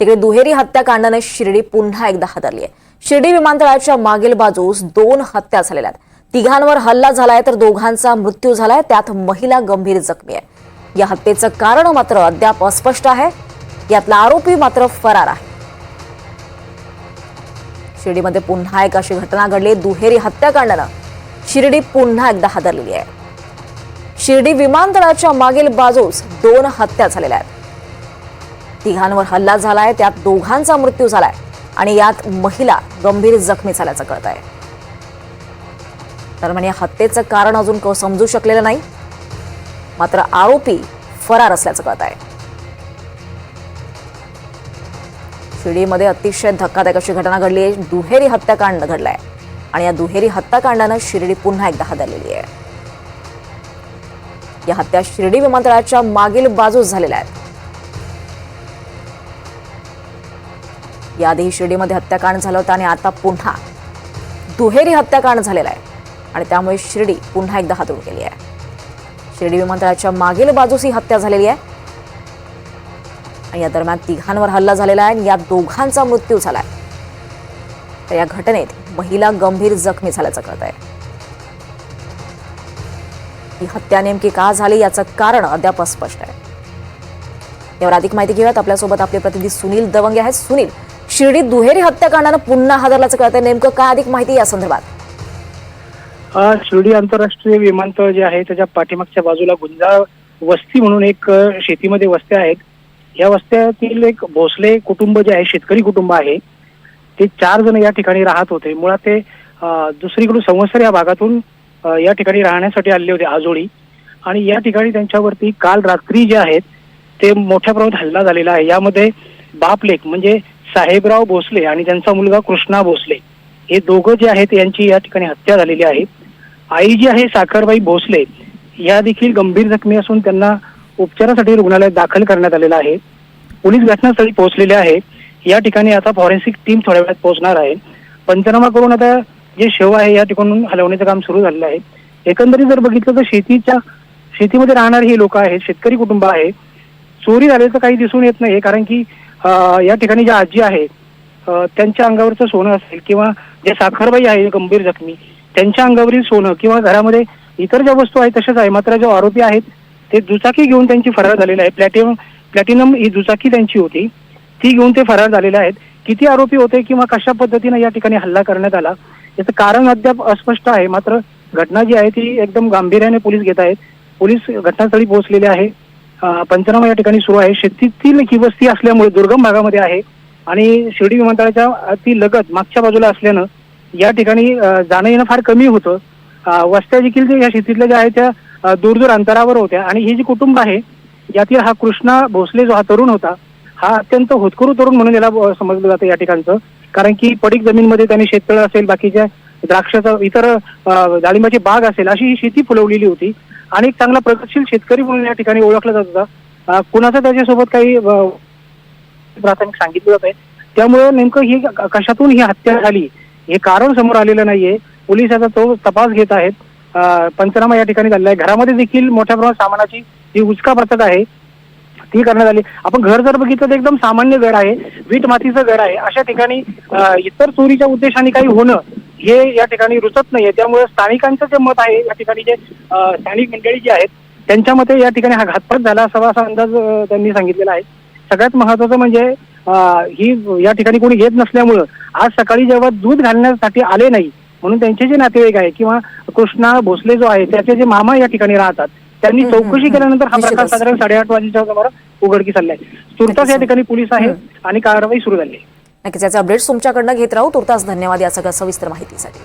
तिकडे दुहेरी हत्याकांडाने शिर्डी पुन्हा एकदा हादरली आहे शिर्डी विमानतळाच्या मागील बाजूस दोन हत्या झालेल्या आहेत. तिघांवर हल्ला झालाय तर दोघांचा मृत्यू झालाय त्यात महिला गंभीर जखमी आहे या हत्येचं कारण मात्र अद्याप अस्पष्ट आहे. यातला आरोपी मात्र फरार आहे. शिर्डीमध्ये पुन्हा एक अशी घटना घडली. दुहेरी हत्याकांडानं शिर्डी पुन्हा एकदा हादरलेली आहे. शिर्डी विमानतळाच्या मागील बाजूस दोन हत्या झालेल्या आहेत. तिघांवर हल्ला झालाय त्यात दोघांचा मृत्यू झालाय आणि यात महिला गंभीर जखमी झाल्याचं कळत आहे. दरम्यान या हत्येचं कारण अजून समजू शकलेलं नाही. मात्र आरोपी फरार असल्याचं कळत आहे. शिर्डीमध्ये अतिशय धक्कादायक अशी घटना घडली आहे. दुहेरी हत्याकांड घडलाय आणि या दुहेरी हत्याकांडानं शिर्डी पुन्हा एकदा हादरलेली आहे. या हत्या शिर्डी विमानतळाच्या मागील बाजूस झालेल्या आहेत. याआधी शिर्डीमध्ये हत्याकांड झालं होतं आणि आता पुन्हा दुहेरी हत्याकांड झालेलं आहे. आणि त्यामुळे शिर्डी पुन्हा एकदा हात गेली आहे. शिर्डी विमानतळाच्या मागील बाजूस ही हत्या झालेली आहे. आणि या दरम्यान तिघांवर हल्ला झालेला आहे आणि या दोघांचा मृत्यू झाला आहे तर या घटनेत महिला गंभीर जखमी झाल्याचं कळत आहे ही हत्या नेमकी का झाली याचं कारण अद्याप स्पष्ट आहे. यावर अधिक माहिती घेऊयात. आपल्यासोबत आपले प्रतिनिधी सुनील दवंगे आहेत. सुनील शिर्डी दुहेरी हत्याकांडानं पुन्हा हादरल्याचं कळतंय. नेमकं काय अधिक माहिती या संदर्भात? शिर्डी आंतरराष्ट्रीय विमानतळ जे आहे त्याच्या पाठीमागच्या बाजूला गुंजाळ वस्ती म्हणून एक शेतीमध्ये वस्त्या आहेत. या वस्त्यातील एक भोसले कुटुंब जे आहे शेतकरी कुटुंब आहे ते चार जण या ठिकाणी राहत होते. मुळात ते दुसरीकडून संवत्सर या भागातून या ठिकाणी राहण्यासाठी आलेले होते आजोळी. आणि या ठिकाणी त्यांच्यावरती काल रात्री जे आहेत ते मोठ्या प्रमाणात हल्ला झालेला आहे. यामध्ये बापलेक म्हणजे साहेबराव भोसले आणि त्यांचा मुलगा कृष्णा भोसले हे दोघं जे आहेत यांची या ठिकाणी हत्या झालेली आहे. आई जी आहे साखरबाई भोसले या देखील गंभीर जखमी असून त्यांना उपचारासाठी रुग्णालयात दाखल करण्यात आलेलं आहे. पोलीस घटनास्थळी पोहोचलेले आहे. या ठिकाणी आता फॉरेन्सिक टीम थोड्या वेळात पोहोचणार आहे. पंचनामा करून आता जे शव आहे या ठिकाणून हलवण्याचं काम सुरू झालेलं आहे. एकंदरीत जर बघितलं तर शेतीच्या शेतीमध्ये राहणारी हे लोक आहेत शेतकरी कुटुंब आहे. चोरी झाल्याचं काही दिसून येत नाही कारण की या ठिकाणी ज्या आजी आहे त्यांच्या अंगावरचं सोनं असेल किंवा जे साखरबाई आहे गंभीर जखमी त्यांच्या अंगावरील सोनं किंवा घरामध्ये इतर ज्या वस्तू आहेत तशाच आहे. मात्र जे आरोपी आहेत ते दुचाकी घेऊन त्यांची फरार झालेला आहे प्लॅटिनम प्लॅटिनम ही दुचाकी त्यांची होती. ती घेऊन ते फरार झालेले आहेत. किती आरोपी होते किंवा कशा पद्धतीने या ठिकाणी हल्ला करण्यात आला याचं कारण अद्याप अस्पष्ट आहे. मात्र घटना जी आहे ती एकदम गांभीर्याने पोलीस घेत आहेत. पोलीस घटनास्थळी पोहोचलेले आहे. पंचनामा या ठिकाणी सुरू आहे. शेतीतील ही वस्ती असल्यामुळे दुर्गम भागामध्ये आहे. आणि शिर्डी विमानतळाच्या ती लगत मागच्या बाजूला असल्यानं या ठिकाणी जाणं येणं फार कमी होतं. वस्त्या देखील या शेतीतल्या ज्या आहेत त्या दूरदूर दूर दूर अंतरावर होत्या. आणि हे जे कुटुंब आहे यातील हा कृष्णा भोसले जो हा तरुण होता हा अत्यंत होतकरू तरुण म्हणून याला समजलं जातं या ठिकाणचं. कारण की पडीक जमीनमध्ये त्यांनी शेततळ असेल बाकीच्या द्राक्षाचा इतर डाळिंबाची बाग असेल अशी ही शेती फुलवलेली होती. आणि एक चांगला प्रगतशील शेतकरी म्हणून या ठिकाणी ओळखला जात होता. कुणाचा त्याच्यासोबत काही प्राथमिक सांगितलं जात आहे त्यामुळे नेमकं ही कशातून ही हत्या झाली? हे कारण समोर आलेलं नाहीये. पोलीस याचा तो तपास घेत आहेत. पंचनामा या ठिकाणी झालेला आहे. घरामध्ये देखील मोठ्या प्रमाणात सामानाची जी उचका पथक आहे ती करण्यात आली. आपण घर जर बघितलं तर एकदम सामान्य घर आहे. वीट मातीचं घर आहे. अशा ठिकाणी इतर चोरीच्या उद्देशाने काही होणं हे या ठिकाणी रुचत नाहीये. त्यामुळे स्थानिकांचं जे मत आहे या ठिकाणी जे स्थानिक मंडळी जी आहेत त्यांच्या मते या ठिकाणी हा घातपात झाला असावा असा अंदाज त्यांनी सांगितलेला आहे. सगळ्यात महत्वाचं म्हणजे ही या ठिकाणी कोणी घेत नसल्यामुळं आज सकाळी जेव्हा दूध घालण्यासाठी आले नाही म्हणून त्यांचे जे नातेवाईक आहे किंवा कृष्णा भोसले जो आहे त्याचे जे मामा या ठिकाणी राहतात त्यांनी चौकशी. केल्यानंतर हा प्रकार. साधारण साडेआठ वाजेच्या सुमारास उघडकीस आलाय तुर्तास या ठिकाणी पोलीस आहेत आणि कारवाई सुरू झाली आहे. नक्कीच याचे अपडेट्स तुमच्याकडनं घेत राहू. तुर्तास धन्यवाद या सगळ्या सविस्तर माहितीसाठी.